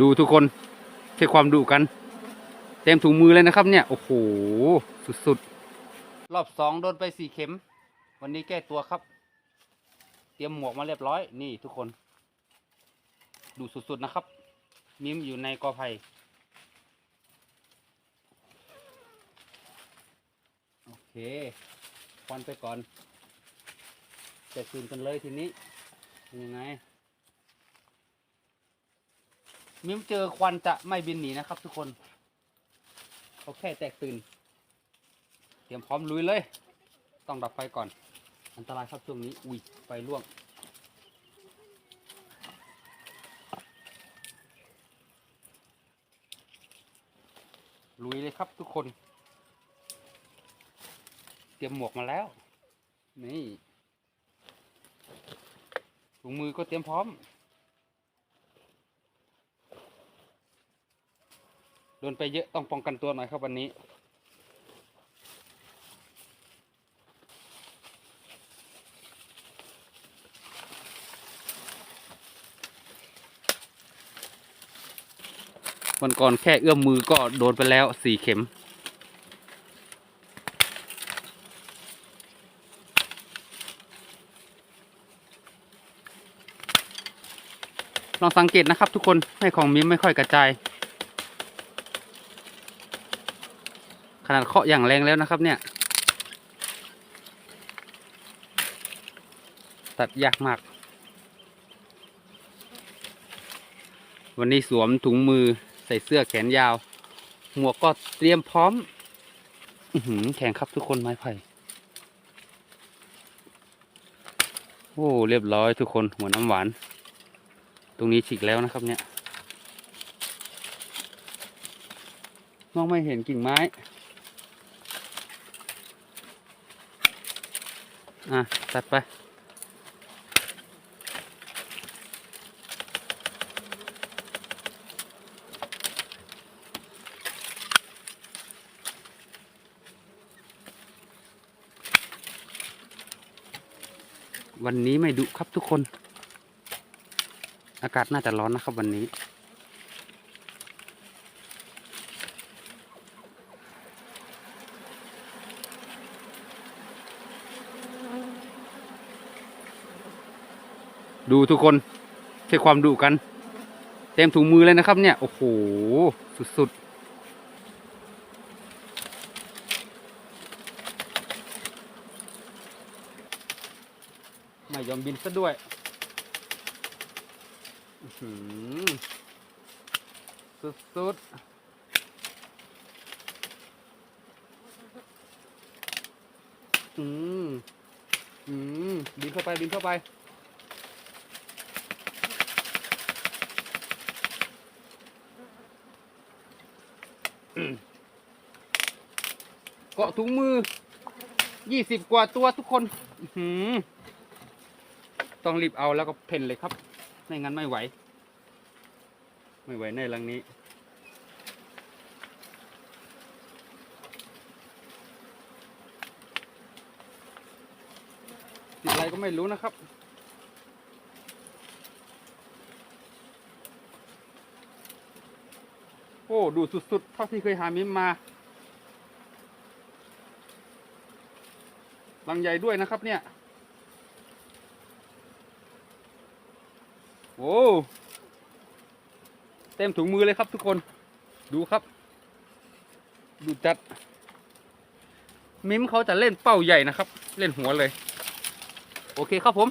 ดูทุกคนใช้ความดุกัน เต็มถุงมือเลยนะครับเนี่ย โอ้โห สุดๆ รอบสองโดนไปสี่เข็ม วันนี้แก้ตัวครับ เตรียมหมวกมาเรียบร้อย นี่ทุกคน ดูสุดๆนะครับ มิมอยู่ในกอไผ่โอเคควันไปก่อนจะคืนกันเลยทีนี้เป็นยังไง มิมเจอควันจะไม่บินหนีนะครับ ทุกคนเขาแค่แตกตื่น เตรียมพร้อมลุยเลย ต้องดับไฟก่อน อันตรายครับช่วงนี้ อุ้ยไฟล่วง ลุยเลยครับทุกคน เตรียมหมวกมาแล้ว นี่ถุงมือก็เตรียมพร้อม ดนไปเยอะต้องป้องกันตัวหน่อยครับวันนี้ วันก่อนแค่เอื้อมมือก็โดนไปแล้วสี่เข็มลองสังเกตนะครับทุกคน ให้ของมิมไม่ค่อยกระจาย ขนาดเคาะอย่างแรงแล้วนะครับ เนี่ย ตัดยากมาก วันนี้สวมถุงมือใส่เสื้อแขนยาว หมวกก็เตรียมพร้อมอืแข็งครับทุกคนไม้ไผ่โอ้เรียบร้อยทุกคนหัวน้ำหวาน ตรงนี้ฉีกแล้วนะครับเนี่ย มองไม่เห็นกิ่งไม้ อะ ตัดไป วันนี้ไม่ดุครับทุกคน อากาศน่าจะร้อนนะครับวันนี้ ดูทุกคนใช้ความดุกัน เต็มถุงมือเลยนะครับเนี่ย โอ้โห สุดๆไม่ยอมบินซะด้วยอื้อหือสุดอืม อืม บินเข้าไป บินเข้าไป เกาะถุงมือ ยี่สิบกว่าตัวทุกคนต้องรีบเอาแล้วก็เพ่นเลยครับ ไม่งั้นไม่ไหว ไม่ไหวในรังนี้ ติดอะไรก็ไม่รู้นะครับ โอ้ดูสุดๆ เท่าที่เคยหามิมมารังใหญ่ด้วยนะครับเนี่ย โอ้เต็มถุงมือเลยครับทุกคน ดูครับ ดูจัด มิมเขาจะเล่นเป้าใหญ่นะครับ เล่นหัวเลย โอเคครับผม